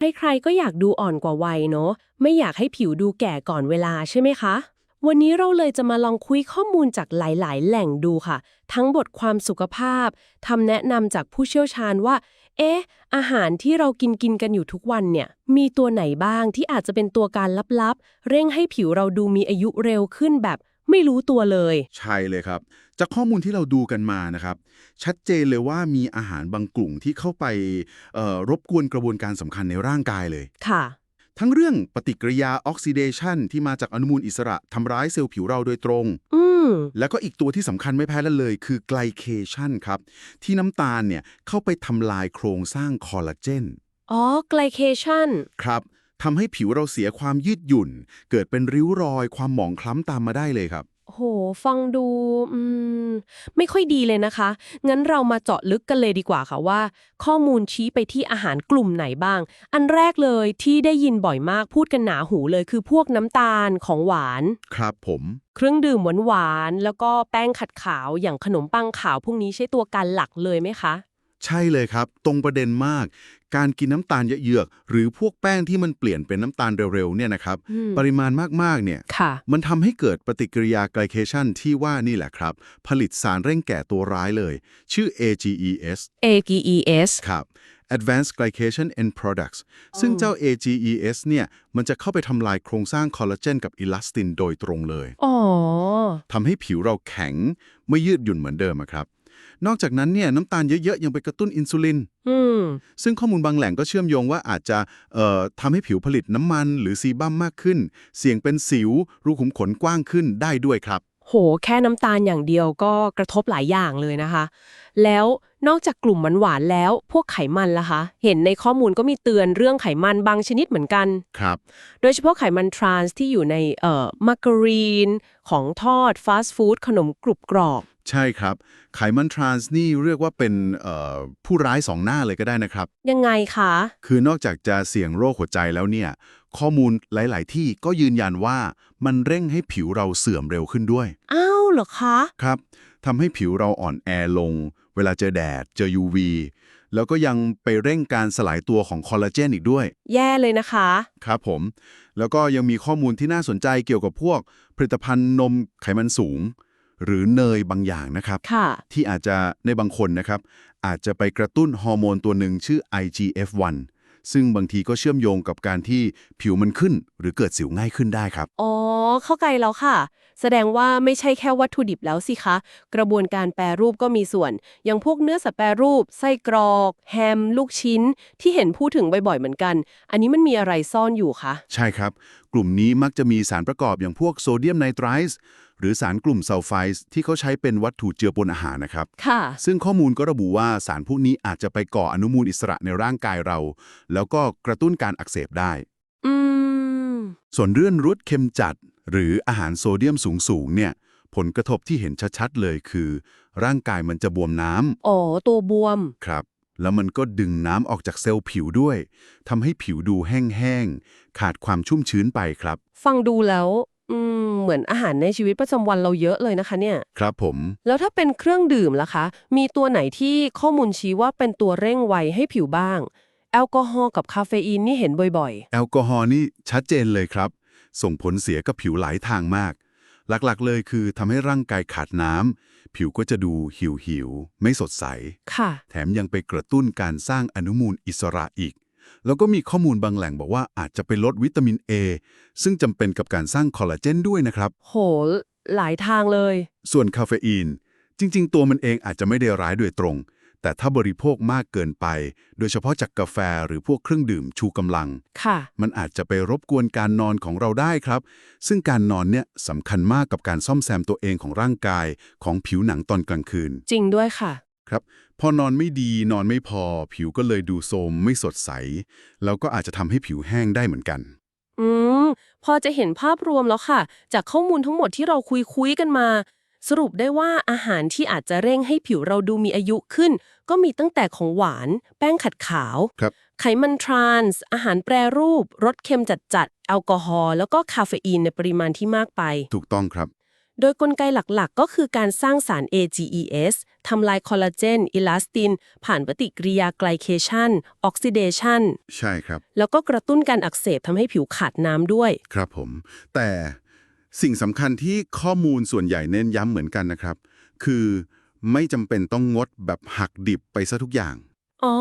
ใครๆก็อยากดูอ่อนกว่าวัยเนอะไม่อยากให้ผิวดูแก่ก่อนเวลาใช่ไหมคะ วันนี้เราเลยจะมาลองคุยข้อมูลจากหลาย ๆ แหล่งดูค่ะ ทั้งบทความสุขภาพทำแนะนำจากผู้เชี่ยวชาญว่า เอ๊ะ อาหารที่เรากินกินกันอยู่ทุกวันเนี่ย มีตัวไหนบ้างที่อาจจะเป็นตัวการลับ ๆ เร่งให้ผิวเราดูมีอายุเร็วขึ้นแบบ ไม่รู้ตัวเลย ใช่เลยครับ จากข้อมูลที่เราดูกันมานะครับ ชัดเจนเลยว่ามีอาหารบางกลุ่มที่เข้าไปเอ่อรบกวนกระบวนการสำคัญในร่างกายเลย ค่ะ ทั้งเรื่องปฏิกิริยาออกซิเดชันที่มาจากอนุมูลอิสระทำร้ายเซลล์ผิวเราโดยตรง อืม แล้วก็อีกตัวที่สำคัญไม่แพ้กันเลย คือไกลเคชันครับ ที่น้ำตาลเนี่ยเข้าไปทำลายโครงสร้างคอลลาเจน อ๋อ ไกลเคชัน ครับ ทำให้ผิวเราเสียความยืดหยุ่น เกิดเป็นริ้วรอยความหมองคล้ำตามมาได้เลยครับ โห ฟังดูอืมไม่ค่อยดีเลยนะคะ งั้นเรามาเจาะลึกกันเลยดีกว่าค่ะว่า ข้อมูลชี้ไปที่อาหารกลุ่มไหนบ้าง อันแรกเลยที่ได้ยินบ่อยมากพูดกันหนาหูเลยคือพวกน้ำตาลของหวาน ครับผม เครื่องดื่มหวานๆแล้วก็แป้งขัดขาวอย่างขนมปังขาวพวกนี้ใช่ตัวการหลักเลยไหมคะ ใช่เลยครับ ตรงประเด็นมาก การกินน้ำตาลเยอะๆหรือพวกแป้งที่มันเปลี่ยนเป็นน้ำตาลเร็วๆเนี่ยนะครับ อืม ปริมาณมากๆเนี่ย ค่ะ มันทำให้เกิดปฏิกิริยาไกลเคชันที่ว่านี่แหละครับ ผลิตสารเร่งแก่ตัวร้ายเลย ชื่อ AGES AGES ครับ Advanced Glycation End Products ซึ่งเจ้า AGES เนี่ย มันจะเข้าไปทำลายโครงสร้างคอลลาเจนกับอิลาสตินโดยตรงเลย อ๋อ ทำให้ผิวเราแข็ง ไม่ยืดหยุ่นเหมือนเดิมอะครับ นอกจากนั้นเนี่ยน้ำตาลเยอะๆ ยังไปกระตุ้นอินซูลินอืมซึ่งข้อมูลบางแหล่งก็เชื่อมโยงว่าอาจจะเอ่อทำให้ผิวผลิตน้ำมันหรือซีบัมมากขึ้น เสี่ยงเป็นสิว รูขุมขนกว้างขึ้นได้ด้วยครับ โห แค่น้ำตาลอย่างเดียวก็กระทบหลายอย่างเลยนะคะ แล้ว นอกจากกลุ่มหวานๆแล้ว พวกไขมันล่ะคะ เห็นในข้อมูลก็มีเตือนเรื่องไขมันบางชนิดเหมือนกัน ครับ โดยเฉพาะไขมันทรานส์ที่อยู่ในเอ่อมาการีน ของทอดฟาสต์ฟู้ดขนมกรุบกรอบ ใช่ครับ ไขมันทรานส์นี่เรียกว่าเป็นเอ่อผู้ร้ายสองหน้าเลยก็ได้นะครับ ยังไงคะ คือนอกจากจะเสี่ยงโรคหัวใจแล้วเนี่ย ข้อมูลหลาย ๆ ที่ก็ยืนยันว่ามันเร่งให้ผิวเราเสื่อมเร็วขึ้นด้วย อ้าวเหรอคะ ครับทำให้ผิวเราอ่อนแอลงเวลาเจอแดด เจอ UV แล้วก็ยังไปเร่งการสลายตัวของคอลลาเจนอีกด้วย แย่เลยนะคะ ครับผม แล้วก็ยังมีข้อมูลที่น่าสนใจเกี่ยวกับพวก ผลิตภัณฑ์นมไขมันสูง หรือเนยบางอย่างนะครับ ค่ะ ที่อาจจะในบางคนนะครับ อาจจะไปกระตุ้นฮอร์โมนตัวหนึ่งชื่อ IGF-1 ซึ่งบางทีก็เชื่อมโยงกับการที่ผิวมันขึ้น หรือเกิดสิวง่ายขึ้นได้ครับ อ๋อ เข้าใจแล้วค่ะ แสดงว่าไม่ใช่แค่วัตถุดิบแล้วสิคะ กระบวนการแปรรูปก็มีส่วน อย่างพวกเนื้อสัตว์แปรรูป ไส้กรอก แฮม ลูกชิ้น ที่เห็นพูดถึงบ่อยๆเหมือนกัน อันนี้มันมีอะไรซ่อนอยู่คะ ใช่ครับ กลุ่มนี้มักจะมีสารประกอบอย่างพวกโซเดียมไนไตรซ์ หรือสารกลุ่มซัลไฟด์ที่เขาใช้เป็นวัตถุเจือปนอาหารนะครับ ค่ะ ซึ่งข้อมูลก็ระบุว่าสารพวกนี้อาจจะไปก่ออนุมูลอิสระในร่างกายเรา แล้วก็กระตุ้นการอักเสบได้ อืม ส่วนเรื่องรสเค็มจัด หรืออาหารโซเดียมสูงๆเนี่ย ผลกระทบที่เห็นชัดๆเลยคือ ร่างกายมันจะบวมน้ำอ๋อ ตัวบวม ครับ แล้วมันก็ดึงน้ำออกจากเซลล์ผิวด้วยทำให้ผิวดูแห้งๆขาดความชุ่มชื้นไปครับ ฟังดูแล้ว อืมเห มือนอาหารในชีวิตประจำวันเราเยอะเลยนะคะเนี่ย ครับผม แล้วถ้าเป็นเครื่องดื่มล่ะคะ มีตัวไหนที่ข้อมูลชี้ว่าเป็นตัวเร่งไวให้ผิวบ้าง แอลกอฮอล์กับคาเฟอีนนี่เห็นบ่อยแอลกอฮอล์นี่ชัดเจนเลยครับ ส่งผลเสียกับผิวหลายทางมาก หลักๆเลยคือทำให้ร่างกายขาดน้ำผิวก็จะดูหิวหิวๆไม่สดใส ๆ ค่ะ แถมยังไปกระตุ้นการสร้างอนุมูลอิสระอีก แล้วก็มีข้อมูลบางแหล่งบอกว่าอาจจะไปลดวิตามิน A ซึ่งจำเป็นกับการสร้างคอลลาเจนด้วยนะครับ โห หลายทางเลย ส่วนคาเฟอีน จริง ๆ ตัวมันเองอาจจะไม่ได้ร้ายโดยตรง แต่ถ้าบริโภคมากเกินไป โดยเฉพาะจากกาแฟหรือพวกเครื่องดื่มชูกำลัง ค่ะ มันอาจจะไปรบกวนการนอนของเราได้ครับ ซึ่งการนอนเนี่ยสำคัญมากกับการซ่อมแซมตัวเองของร่างกายของผิวหนังตอนกลางคืน จริงด้วยค่ะ ครับพอนอนไม่ดีนอนไม่พอ ผิวก็เลยดูโทรมไม่สดใส แล้วก็อาจจะทำให้ผิวแห้งได้เหมือนกัน อืม พอจะเห็นภาพรวมแล้วค่ะ จากข้อมูลทั้งหมดที่เราคุยคุยๆกันมา สรุปได้ว่าอาหารที่อาจจะเร่งให้ผิวเราดูมีอายุขึ้น ก็มีตั้งแต่ของหวาน แป้งขัดขาว ครับ ไขมันทรานส์ อาหารแปรรูป รสเค็มจัดๆ แอลกอฮอล์ แล้วก็คาเฟอีนในปริมาณที่มากไป ถูกต้องครับ โดยกลไกหลักๆ ก็คือการสร้างสาร AGES ทำลายคอลลาเจน อิลาสติน ผ่านปฏิกิริยาไกลเคชันออกซิเดชันใช่ครับ แล้วก็กระตุ้นการอักเสบทำให้ผิวขาดน้ำด้วย ครับผม แต่สิ่งสำคัญที่ข้อมูลส่วนใหญ่เน้นย้ำเหมือนกันนะครับ คือไม่จำเป็นต้องงดแบบหักดิบไปซะทุกอย่าง อ๋อ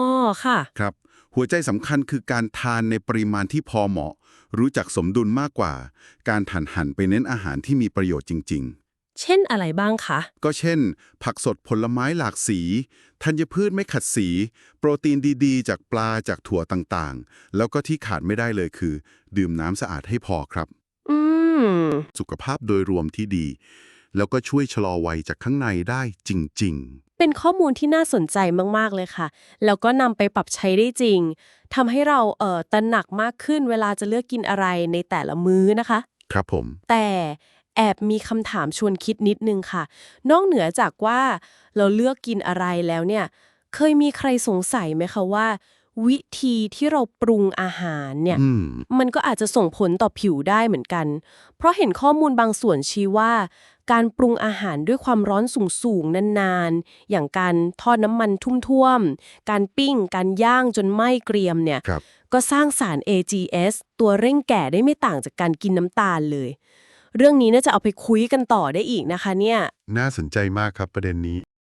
ค่ะ ครับ หัวใจสำคัญคือการทานในปริมาณที่พอเหมาะ รู้จักสมดุลมากกว่า การหันหันไปเน้นอาหารที่มีประโยชน์จริงเช่นอะไรบ้างคะๆก็เช่น ผักสดผลไม้หลากสี ธัญพืชไม่ขัดสี โปรตีนดีๆ จากปลาจากถั่วต่างๆ แล้วก็ที่ขาดไม่ได้เลยคือ ดื่มน้ำสะอาดให้พอครับ อืม สุขภาพโดยรวมที่ดี แล้วก็ช่วยชะลอวัยจากข้างในได้จริง เป็นข้อมูลที่น่าสนใจมากๆเลยค่ะ แล้วก็นำไปปรับใช้ได้จริงทำให้เราเอ่อตระหนักมากขึ้นเวลาจะเลือกกินอะไรในแต่ละมื้อนะคะๆครับผม แต่แอบมีคำถามชวนคิดนิดนึงค่ะ นอกเหนือจากว่าเราเลือกกินอะไรแล้วเนี่ย เคยมีใครสงสัยไหมคะว่า วิธีที่เราปรุงอาหารเนี่ย อืม มันก็อาจจะส่งผลต่อผิวได้เหมือนกัน เพราะเห็นข้อมูลบางส่วนชี้ว่า การปรุงอาหารด้วยความร้อนสูงๆ นานๆ อย่างการทอดน้ำมันทุ่มๆ การปิ้ง การย่างจนไหม้เกรียมเนี่ย ครับ ก็สร้างสาร AGS ตัวเร่งแก่ได้ไม่ต่างจากการกินน้ำตาลเลย เรื่องนี้น่าจะเอาไปคุยกันต่อได้อีกนะคะเนี่ย น่าสนใจมากครับประเด็นนี้